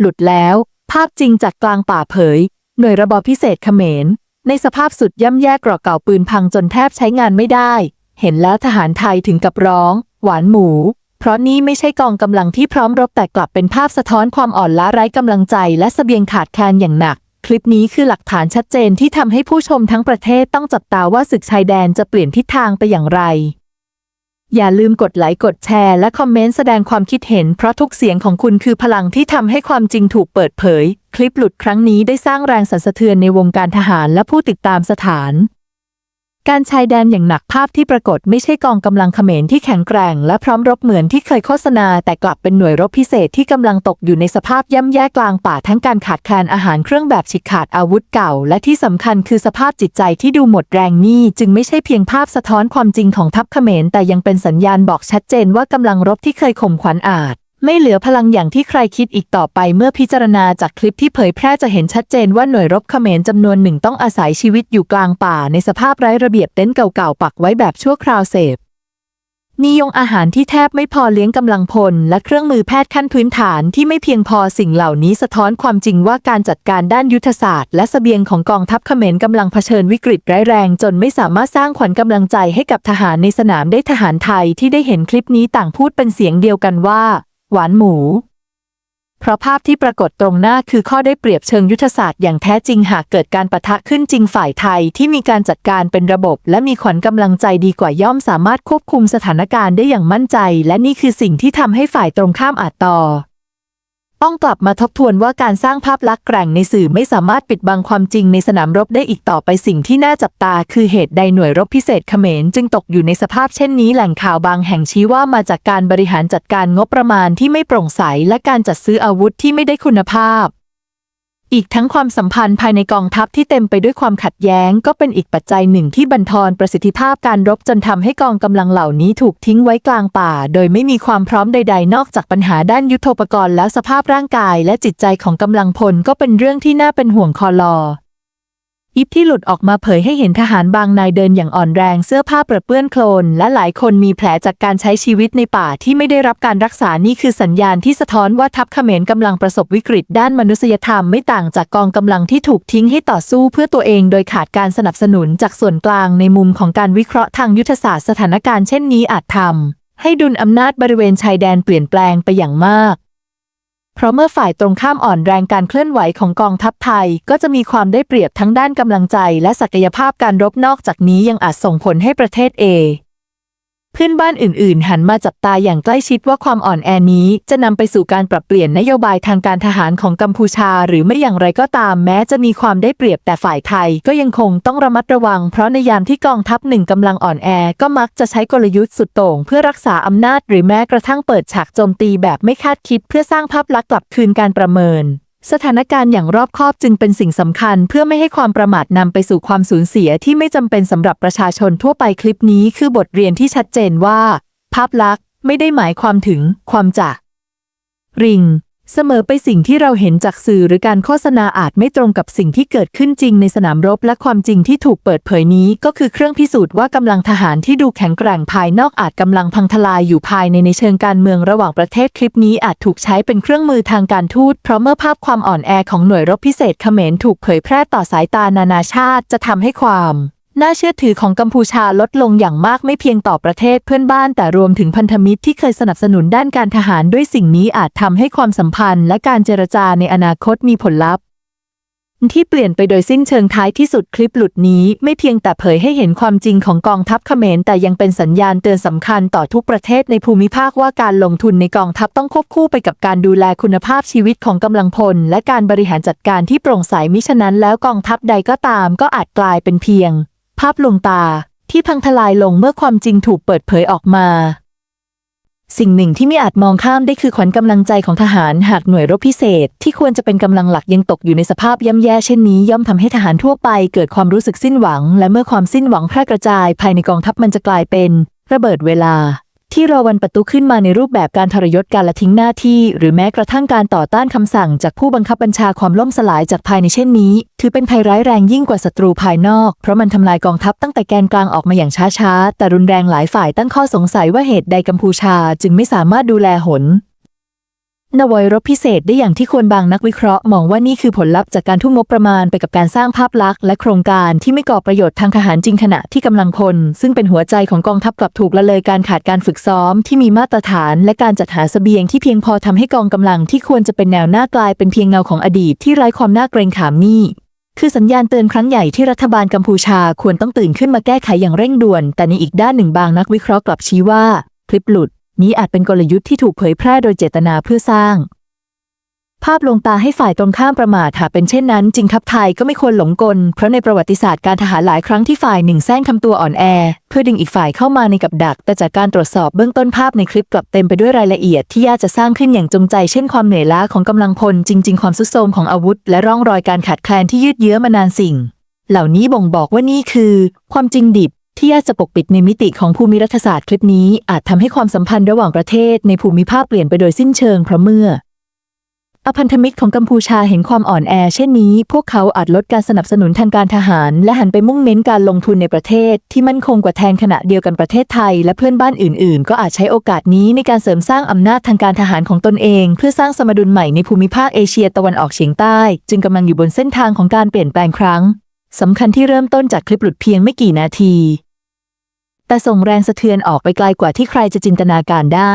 หลุดแล้ว ภาพจริงจากกลางป่าเผย หน่วยระบอบพิเศษเขมร ในสภาพสุดย่ำแย่กรอกเก่าปืนพังจนแทบใช้งานไม่ได้ เห็นแล้วทหารไทยถึงกับร้อง หวานหมู เพราะนี่ไม่ใช่กองกำลังที่พร้อมรบแต่กลับเป็นภาพสะท้อนความอ่อนล้าไร้กำลังใจและเสบียงขาดแคลนอย่างหนัก คลิปนี้คือหลักฐานชัดเจนที่ทำให้ผู้ชมทั้งประเทศต้องจับตาว่าศึกชายแดนจะเปลี่ยนทิศทางไปอย่างไร อย่าลืมกดไลค์กดแชร์และคอมเมนต์แสดงความคิดเห็นเพราะทุกเสียงของคุณคือพลังที่ทำให้ความจริงถูกเปิดเผย คลิปหลุดครั้งนี้ได้สร้างแรงสั่นสะเทือนในวงการทหารและผู้ติดตามสถาน การชายแดนอย่างหนักภาพที่ปรากฏไม่ใช่กองกำลังเขมรที่แข็งแกร่ง และพร้อมรบเหมือนที่เคยโฆษณา แต่กลับเป็นหน่วยรบพิเศษที่กำลังตกอยู่ในสภาพย่ำแย่กลางป่าทั้งการขาดแคลนอาหารเครื่องแบบฉีกขาดอาวุธเก่า และที่สำคัญคือสภาพจิตใจที่ดูหมดแรงนี่จึงไม่ใช่เพียงภาพสะท้อนความจริงของทัพเขมรแต่ยังเป็นสัญญาณบอกชัดเจนว่ากำลังรบที่เคยข่มขวัญอาจ ไม่เหลือพลังอย่างที่ใครคิดอีกต่อไปเมื่อพิจารณาจากคลิปที่เผยแพร่จะเห็นชัดเจนว่าหน่วยรบเขมรจำนวนหนึ่งต้องอาศัยชีวิตอยู่กลางป่าในสภาพไร้ระเบียบเต็นท์เก่าๆปักไว้แบบชั่วคราวเสพนิยงอาหารที่แทบไม่พอเลี้ยงกำลังพล และเครื่องมือแพทย์ขั้นพื้นฐานที่ไม่เพียงพอสิ่งเหล่านี้สะท้อนความจริงว่าการจัดการด้านยุทธศาสตร์ และเสบียงของกองทัพเขมรกำลังเผชิญวิกฤตร้ายแรงจนไม่สามารถสร้างขวัญกำลังใจให้กับทหารในสนามได้ทหารไทยที่ได้เห็นคลิปนี้ต่างพูดเป็นเสียงเดียวกันว่า หวานหมู เพราะภาพที่ปรากฏตรงหน้าคือข้อได้เปรียบเชิงยุทธศาสตร์อย่างแท้จริงหากเกิดการปะทะขึ้นจริงฝ่ายไทยที่มีการจัดการเป็นระบบ และมีขวัญกำลังใจดีกว่าย่อมสามารถควบคุมสถานการณ์ได้อย่างมั่นใจ และนี่คือสิ่งที่ทำให้ฝ่ายตรงข้ามอาจต่อ ต้องกลับมาทบทวนว่าการสร้างภาพลักษณ์แกร่งในสื่อไม่สามารถปิดบังความจริงในสนามรบได้อีกต่อไปสิ่งที่น่าจับตา คือเหตุใดหน่วยรบพิเศษเขมรจึงตกอยู่ในสภาพเช่นนี้แหล่งข่าวบางแห่งชี้ว่ามาจากการบริหารจัดการงบประมาณที่ไม่โปร่งใสและการจัดซื้ออาวุธที่ไม่ได้คุณภาพ อีกทั้งความสัมพันธ์ภายในกองทัพที่เต็มไปด้วยความขัดแย้ง ก็เป็นอีกปัจจัยหนึ่งที่บั่นทอนประสิทธิภาพการรบจนทำให้กองกำลังเหล่านี้ถูกทิ้งไว้กลางป่า โดยไม่มีความพร้อมใด ๆ นอกจากปัญหาด้านยุทโธปกรณ์แล้วสภาพร่างกายและจิตใจของกำลังพลก็เป็นเรื่องที่น่าเป็นห่วงคอลอ อิฟที่หลุดออกมาเผยให้เห็นทหารบางนายเดินอย่างอ่อนแรงเสื้อผ้าเปรอะเปื้อนโคลน และหลายคนมีแผลจากการใช้ชีวิตในป่าที่ไม่ได้รับการรักษานี่คือสัญญาณที่สะท้อนว่าทัพเขมรกำลังประสบวิกฤตด้านมนุษยธรรมไม่ต่างจากกองกำลังที่ถูกทิ้งให้ต่อสู้เพื่อตัวเองโดยขาดการสนับสนุนจากส่วนกลางในมุมของการวิเคราะห์ทางยุทธศาสตร์สถานการณ์เช่นนี้อาจทำให้ดุลอำนาจบริเวณชายแดนเปลี่ยนแปลงไปอย่างมาก เพราะเมื่อฝ่ายตรงข้ามอ่อนแรงการเคลื่อนไหวของกองทัพไทย ก็จะมีความได้เปรียบทั้งด้านกำลังใจและศักยภาพการรบนอกจากนี้ยังอาจส่งผลให้ประเทศเอ เพื่อนบ้านอื่นๆ หันมาจับตาอย่างใกล้ชิดว่าความอ่อนแอนี้จะนำไปสู่การปรับเปลี่ยนนโยบายทางการทหารของกัมพูชา หรือไม่อย่างไรก็ตามแม้จะมีความได้เปรียบแต่ฝ่ายไทย ก็ยังคงต้องระมัดระวัง เพราะในยามที่กองทัพหนึ่งกำลังอ่อนแอ ก็มักจะใช้กลยุทธ์สุดโต่งเพื่อรักษาอำนาจ หรือแม้กระทั่งเปิดฉากโจมตีแบบไม่คาดคิด เพื่อสร้างภาพลักษณ์กลับคืนการประเมิน สถานการณ์อย่างรอบคอบจึงเป็นสิ่งสำคัญ เพื่อไม่ให้ความประมาทนำไปสู่ความสูญเสียที่ไม่จำเป็นสำหรับประชาชนทั่วไปคลิปนี้คือบทเรียนที่ชัดเจนว่า ภาพลักษณ์ไม่ได้หมายความถึงความจะริง เสมอไปสิ่งที่เราเห็นจากสื่อหรือการโฆษณาอาจไม่ตรงกับสิ่งที่เกิดขึ้นจริงในสนามรบและความจริงที่ถูกเปิดเผยนี้ก็คือเครื่องพิสูจน์ว่ากำลังทหารที่ดูแข็งแกร่งภายนอกอาจกำลังพังทลายอยู่ภายในในเชิงการเมืองระหว่างประเทศคลิปนี้อาจถูกใช้เป็นเครื่องมือทางการทูตเพราะเมื่อภาพความอ่อนแอของหน่วยรบพิเศษเขมรถูกเผยแพร่ต่อสายตานานาชาติ จะทำให้ความ น่าเชื่อถือของกัมพูชาลดลงอย่างมากไม่เพียงต่อประเทศเพื่อนบ้านแต่รวมถึงพันธมิตรที่เคยสนับสนุนด้านการทหารด้วยสิ่งนี้อาจทำให้ความสัมพันธ์และการเจรจาในอนาคตมีผลลัพธ์ที่เปลี่ยนไปโดยสิ้นเชิงท้ายที่สุดคลิปหลุดนี้ไม่เพียงแต่เผยให้เห็นความจริงของกองทัพเขมร แต่ยังเป็นสัญญาณเตือนสำคัญต่อทุกประเทศในภูมิภาคว่าการลงทุนในกองทัพต้องควบคู่ไปกับการดูแลคุณภาพชีวิตของกำลังพล และการบริหารจัดการที่โปร่งใสมิฉะนั้นแล้วกองทัพใดก็ตามก็อาจกลายเป็นเพียง ภาพลวงตาที่พังทลายลงเมื่อความจริงถูกเปิดเผยออกมา สิ่งหนึ่งที่ไม่อาจมองข้ามได้คือขวัญกำลังใจของทหารหากหน่วยรบพิเศษ ที่ควรจะเป็นกำลังหลักยังตกอยู่ในสภาพย่ำแย่เช่นนี้ย่อมทำให้ทหารทั่วไปเกิดความรู้สึกสิ้นหวัง และเมื่อความสิ้นหวังแพร่กระจายภายในกองทัพมันจะกลายเป็น ระเบิดเวลา ที่รอวันประตูขึ้นมาในรูปแบบการทรยศการละทิ้งหน้าที่ หรือแม้กระทั่งการต่อต้านคำสั่งจากผู้บังคับบัญชาความล่มสลายจากภายในเช่นนี้ ถือเป็นภัยร้ายแรงยิ่งกว่าศัตรูภายนอก เพราะมันทำลายกองทัพตั้งแต่แกนกลางออกมาอย่างช้าๆ แต่รุนแรงหลายฝ่ายตั้งข้อสงสัยว่าเหตุใดกัมพูชา จึงไม่สามารถดูแลหน นวยรบพิเศษได้อย่างที่ควรบางนักวิเคราะห์มองว่านี่คือผลลัพธ์จากการทุ่มงบประมาณไปกับการสร้างภาพลักษณ์และโครงการที่ไม่ก่อประโยชน์ทางทหารจริงขณะที่กำลังพล ซึ่งเป็นหัวใจของกองทัพกลับถูกละเลยการขาดการฝึกซ้อมที่มีมาตรฐาน และการจัดหาเสบียงที่เพียงพอทำให้กองกำลังที่ควรจะเป็นแนวหน้ากลายเป็นเพียงเงาของอดีตที่ไร้ความน่าเกรงขามนี่คือสัญญาณเตือนครั้งใหญ่ที่รัฐบาลกัมพูชาควรต้องตื่นขึ้นมาแก้ไขอย่างเร่งด่วน แต่ในอีกด้านหนึ่งบางนักวิเคราะห์กลับชี้ว่าคลิปหลุด นี้อาจเป็นกลยุทธ์ที่ถูกเผยแพร่โดยเจตนาเพื่อสร้าง ภาพลวงตาให้ฝ่ายตรงข้ามประมาทหากเป็นเช่นนั้น จริงทัพไทยก็ไม่ควรหลงกล เพราะในประวัติศาสตร์การทหารหลายครั้งที่ฝ่ายหนึ่งแซงทำตัวอ่อนแอ เพื่อดึงอีกฝ่ายเข้ามาในกับดัก แต่จากการตรวจสอบเบื้องต้นภาพในคลิปกลับเต็มไปด้วยรายละเอียดที่ยากจะสร้างขึ้นอย่างจงใจ เช่นความเหนื่อยล้าของกำลังพลจริง ๆ ความสุดโทรมของอาวุธ และร่องรอยการขาดแคลนที่ยืดเยื้อมานานสิ่ง เหล่านี้บ่งบอกว่านี่คือ ความจริงดิบ ที่ยากจะปกปิดในมิติของภูมิรัฐศาสตร์คลิปนี้อาจทำให้ความสัมพันธ์ระหว่างประเทศในภูมิภาคเปลี่ยนไปโดยสิ้นเชิงเพราะเมื่ออพันธมิตรของกัมพูชาเห็นความอ่อนแอเช่นนี้ พวกเขาอาจลดการสนับสนุนทางการทหาร และหันไปมุ่งเน้นการลงทุนในประเทศ ที่มั่นคงกว่าแทนขณะเดียวกันประเทศไทย และเพื่อนบ้านอื่น ๆ ก็อาจใช้โอกาสนี้ในการเสริมสร้างอำนาจทางการทหารของตนเอง เพื่อสร้างสมดุลใหม่ในภูมิภาคเอเชียตะวันออกเฉียงใต้ จึงกำลังอยู่บนเส้นทางของการเปลี่ยนแปลงครั้งสำคัญที่เริ่มต้นจากคลิปหลุดเพียงไม่กี่นาที แต่ส่งแรงสะเทือนออกไปไกลกว่าที่ใครจะจินตนาการได้